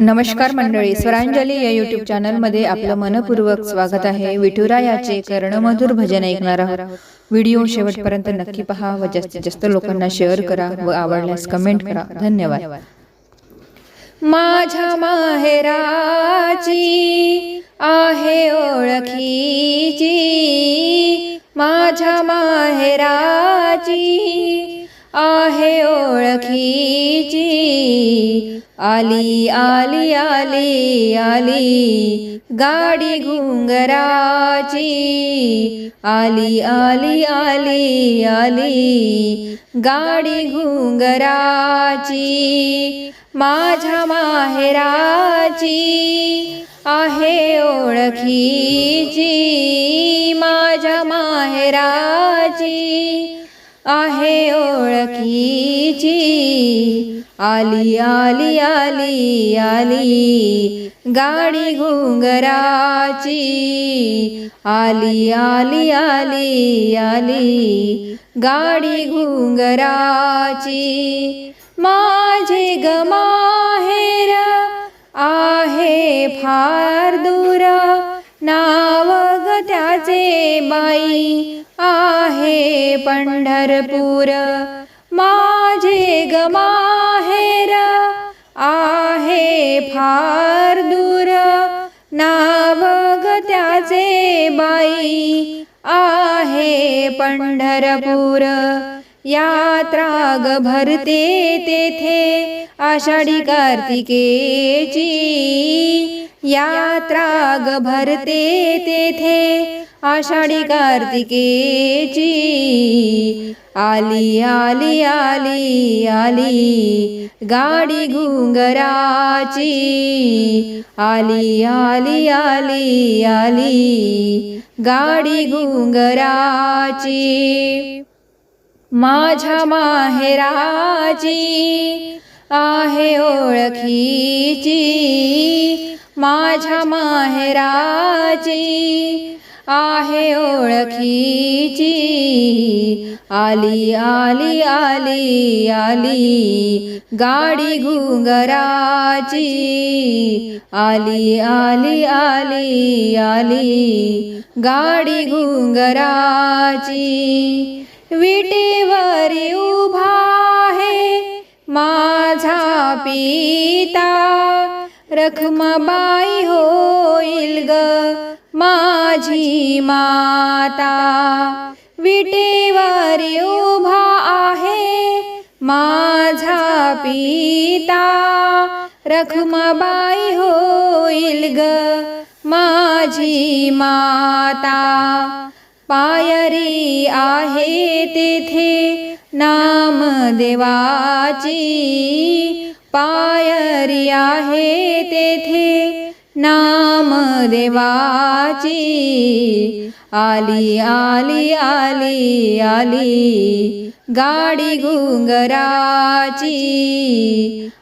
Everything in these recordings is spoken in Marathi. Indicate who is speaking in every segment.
Speaker 1: नमस्कार मंडळी स्वरांजली या युट्यूब चॅनलमध्ये आपलं मनपूर्वक स्वागत आहे. विठुरायाचे कर्णमधुर भजन ऐकणार आहोत. व्हिडिओ शेवटपर्यंत नक्की पहा व जास्तीत जास्त लोकांना शेअर करा व आवडल्यास कमेंट करा. धन्यवाद. माझ्या माहेराची आहे ओळखीची. माझ्या माहेराची आहे ओळखीची. आली आली आली आली गाडी घुंगराची. आली आली आली आली गाडी घुंगराची. माझ्या माहेराची आहे ओळखीची. माझ्या माहेराची आहे ओळखीची. आली आली आली आली गाडी घुंगराची. आली आली आली आली गाडी घुंगराची. माझे गमाहेर आहे फार दूर. नाव ग बाई आहे पंढरपूर. माझे गमाहेर आहे फार दूर. नाव ग त्याचे बाई आहे पंढरपूर. यात्रा ग भरते तेथे आषाढी कार्तिकेची यात्रा ग भरते तेथे आषाढी कार्तिकेची आली आली आली आली, गाडी घुंगराची, आली आली आली आली, गाडी घुंगराची. माझ्या माहेराची आहे ओळखीची. माझ्या माहेराची आहे ओळखीची. आली आली आली आली गाडी घुंगराची. आली आली आली आली गाडी घुंगराची. विटेवरी उभा आहे माझा पिता. रखमाबाई होईल ग माझी माता. विटेवर उभा आहे माझा पिता. रखमाबाई होईल ग माझी माता. पायरी आहे तेथे नाम देवाची. पायरी आहे तेथे नाम देवाची. आली आली आली आली गाडी घुंगराची.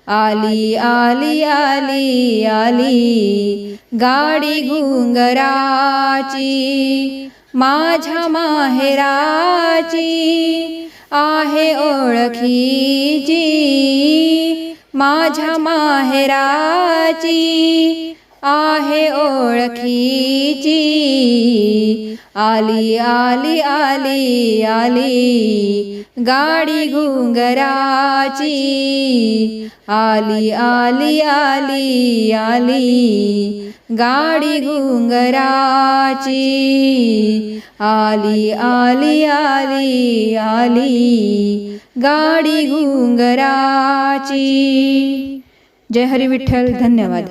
Speaker 1: आली आली आली आली गाडी घुंगराची. माझ्या माहेराची आहे ओळखीची. माझ्या माहेराची आहे ओळखीची. आली आली आली आली. गाडी घुंगराची. आली आली आली आली. गाडी घुंगराची. आली आली आली आली. गाडी घुंगराची. जय हरी विठ्ठल, धन्यवाद.